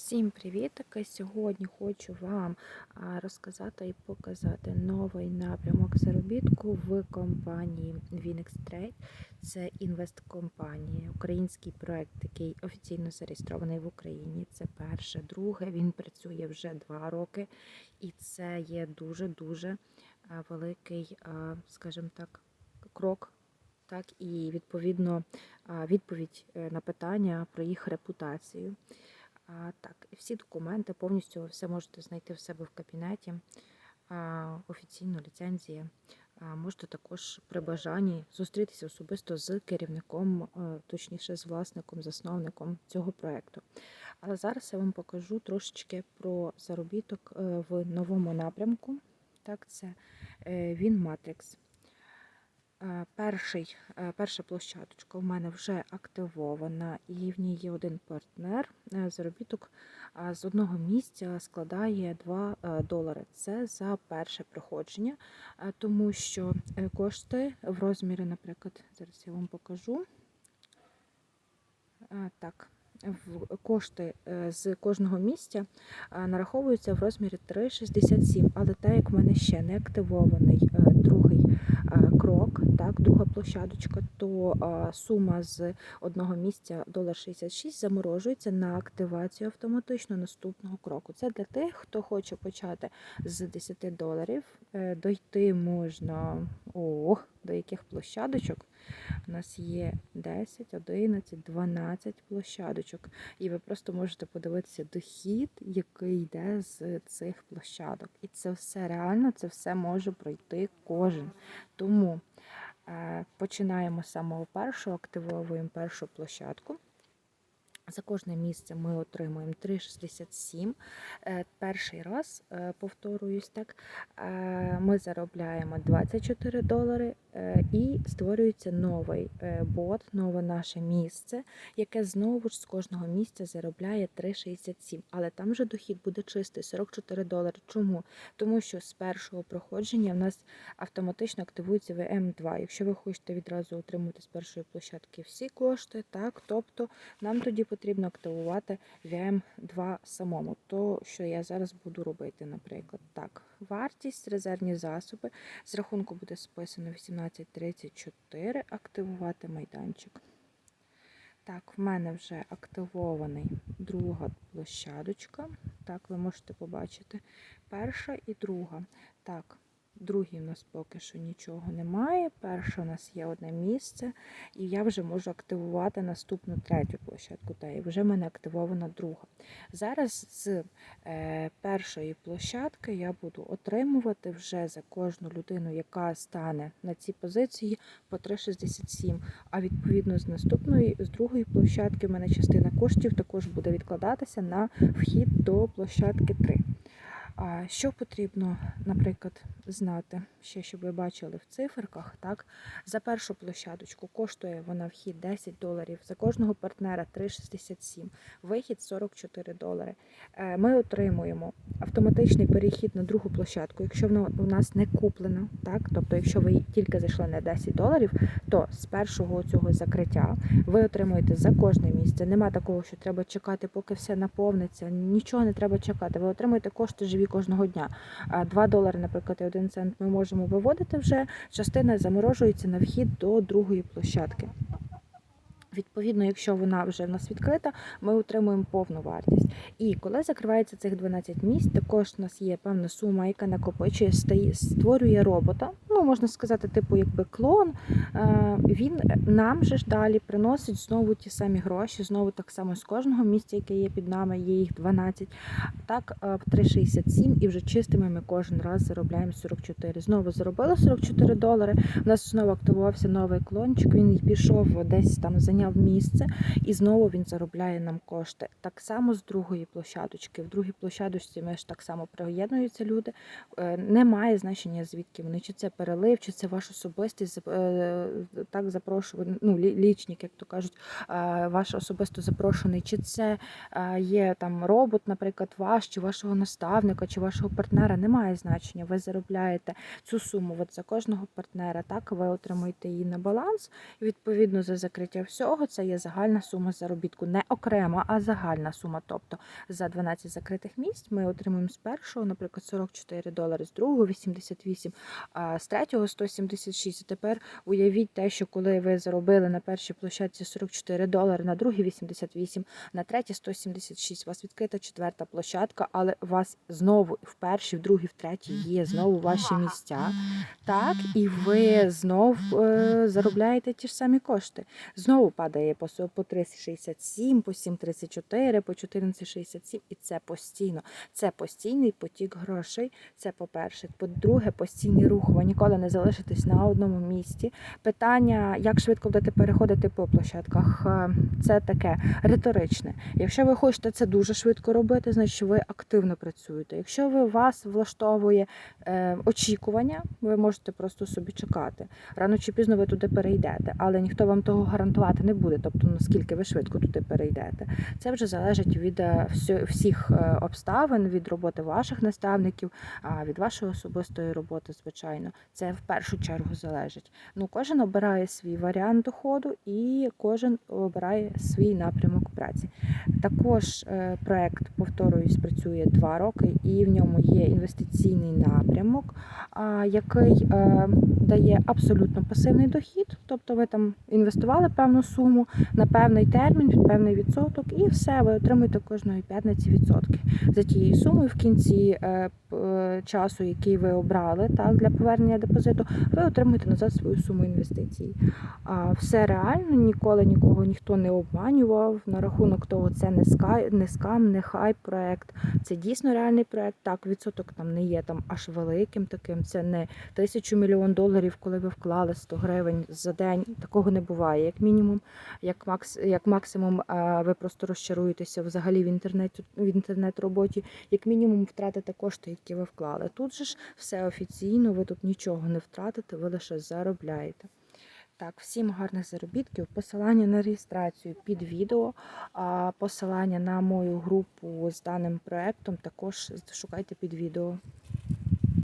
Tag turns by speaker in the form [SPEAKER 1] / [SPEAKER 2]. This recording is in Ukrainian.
[SPEAKER 1] Всім привітки! Сьогодні хочу вам розказати і показати новий напрямок заробітку в компанії Vinex Trade. Це інвесткомпанія, український проект, який офіційно зареєстрований в Україні. Це перше. Друге, він працює вже два роки, і це є дуже-дуже великий, скажімо так, крок. Так, і відповідно відповідь е, на питання про їх репутацію. А, Так, всі документи повністю ви все можете знайти в себе в кабінеті. А, Офіційно ліцензія. А, Можете також при бажанні зустрітися особисто з керівником, точніше з власником, засновником цього проекту. Але зараз я вам покажу трошечки про заробіток е, в новому напрямку. Так, це е, він Matrix. Е, Перший, е, перша площадочка в мене вже активована, і в ній є один партнер. Е, Заробіток з одного місця складає 2 е, долари. Це за перше проходження, тому що кошти в розмірі, наприклад, зараз я вам покажу. Так, кошти з кожного місця нараховуються в розмірі 3,67, але так як в мене ще не активований другий е, крок, так, друга площадочка, то сума з одного місця 1,66 заморожується на активацію автоматично наступного кроку. Це для тих, хто хоче почати з 10 доларів. Е, Дойти можна о, до яких площадочок. У нас є 10, 11, 12 площадочок. І ви просто можете подивитися дохід, який йде з цих площадок. І це все реально, це все може пройти кожен. Тому починаємо з самого першого, активовуємо першу площадку. За кожне місце ми отримуємо 3,67. Е, Перший раз, е, повторююсь так, е, ми заробляємо 24 долари і створюється новий бот, нове наше місце, яке знову ж з кожного місця заробляє 3,67. Але там же дохід буде чистий 44 долари. Чому? Тому що з першого проходження в нас автоматично активується VM2. Якщо ви хочете відразу отримати з першої площадки всі кошти, так, тобто нам тоді потрібно активувати VM2 самому. То, що я зараз буду робити, наприклад. Так, вартість, резервні засоби. З рахунку буде списано 1834, активувати майданчик. Так, в мене вже активований друга площадочка. Так, ви можете побачити. Перша і друга. Так, другій у нас поки що нічого немає. Перша у нас є одне місце, і я вже можу активувати наступну третю площадку. Та і вже в мене активована друга. Зараз з е, першої площадки я буду отримувати вже за кожну людину, яка стане на цій позиції по 3,67. А відповідно з наступної, з другої площадки, в мене частина коштів також буде відкладатися на вхід до площадки 3. А що потрібно, наприклад, знати, ще щоб ви бачили в циферках, так? За першу площадочку коштує вона вхід 10 доларів, за кожного партнера 3,67, вихід 44 долари. Е, Ми отримуємо автоматичний перехід на другу площадку, якщо вона у нас не куплена, так? Тобто, якщо ви тільки зайшли на 10 доларів, то з першого цього закриття ви отримуєте за кожне місце. Нема такого, що треба чекати, поки все наповниться. Нічого не треба чекати. Ви отримуєте кошти живі кожного дня. 2 долари, наприклад, і 1 цент ми можемо виводити вже. Частина заморожується на вхід до другої площадки. Відповідно, якщо вона вже в нас відкрита, ми отримуємо повну вартість. І коли закривається цих 12 місць, також у нас є певна сума, яка накопичує, створює робота. Ну, можна сказати, типу, якби клон. Е, Він нам же ж далі приносить знову ті самі гроші, знову так само з кожного місця, яке є під нами, є їх 12. Так, е, 3,67 і вже чистими ми кожен раз заробляємо 44. Знову заробили 44 долари. У нас знову активувався новий клончик. Він пішов десь там, зайняв місце, і знову він заробляє нам кошти. Так само з другої площадочки. В другій площадочці ми ж так само приєднуються люди. Е, Немає значення, звідки вони, чи це перелив, чи це ваш особистий е, так запрошуваний, ну, лічник, як то кажуть, ваш особисто запрошений, чи це є там робот, наприклад, ваш, чи вашого наставника, чи вашого партнера. Немає значення. Ви заробляєте цю суму от за кожного партнера. Так, ви отримуєте її на баланс. І відповідно за закриття всього. Цього це є загальна сума заробітку, не окрема, а загальна сума. Тобто за 12 закритих місць ми отримуємо з першого, наприклад, 44 долари, з другого 88, а з третього 176. І тепер уявіть те, що коли ви заробили на першій площадці 44 долари, на другій 88, на третій 176, у вас відкрита четверта площадка, але у вас знову в першій, в другій, в третій є знову ваші місця. Так, і ви знов е, заробляєте ті ж самі кошти. Знову падає по, 3,67, по 7,34, по 14,67, і це постійно. Це постійний потік грошей. Це по-перше. По-друге, постійний рух. Ви ніколи не залишитесь на одному місці. Питання, як швидко будете переходити по площадках, е, це таке риторичне. Якщо ви хочете це дуже швидко робити, значить ви активно працюєте. Якщо ви вас влаштовує е, очікування, ви можете просто собі чекати. Рано чи пізно ви туди перейдете, але ніхто вам того гарантувати не буде. Тобто, наскільки ви швидко туди перейдете. Це вже залежить від е, всіх е, обставин, від роботи ваших наставників, а від вашої особистої роботи, звичайно. Це в першу чергу залежить. Ну, кожен обирає свій варіант доходу і кожен обирає свій напрямок праці. Також е, проект, повторююсь, працює два роки, і в ньому є інвестиційний напрямок, який дає абсолютно пасивний дохід. Тобто ви там інвестували певну суму на певний термін, під певний відсоток, і все, ви отримуєте кожної п'ятниці відсотки за тією сумою в кінці е, е, часу, який ви обрали так, для повернення депозиту, ви отримуєте назад свою суму інвестицій. А, Все реально, ніколи нікого ніхто не обманював на рахунок того, це не скай, не скам, не хайп проект. Це дійсно реальний проект. Так, відсоток там не є там аж великим таким. Це не тисячу мільйон доларів, коли ви вклали 100 гривень за день. Такого не буває, як мінімум. Як макс, як максимум, ви просто розчаруєтеся взагалі в інтернеті в інтернет-роботі, як мінімум втратите кошти, які ви вклали. Тут же ж все офіційно, ви тут нічого не втратите, ви лише заробляєте. Так, всім гарних заробітків. Посилання на реєстрацію під відео, посилання на мою групу з даним проектом також шукайте під відео.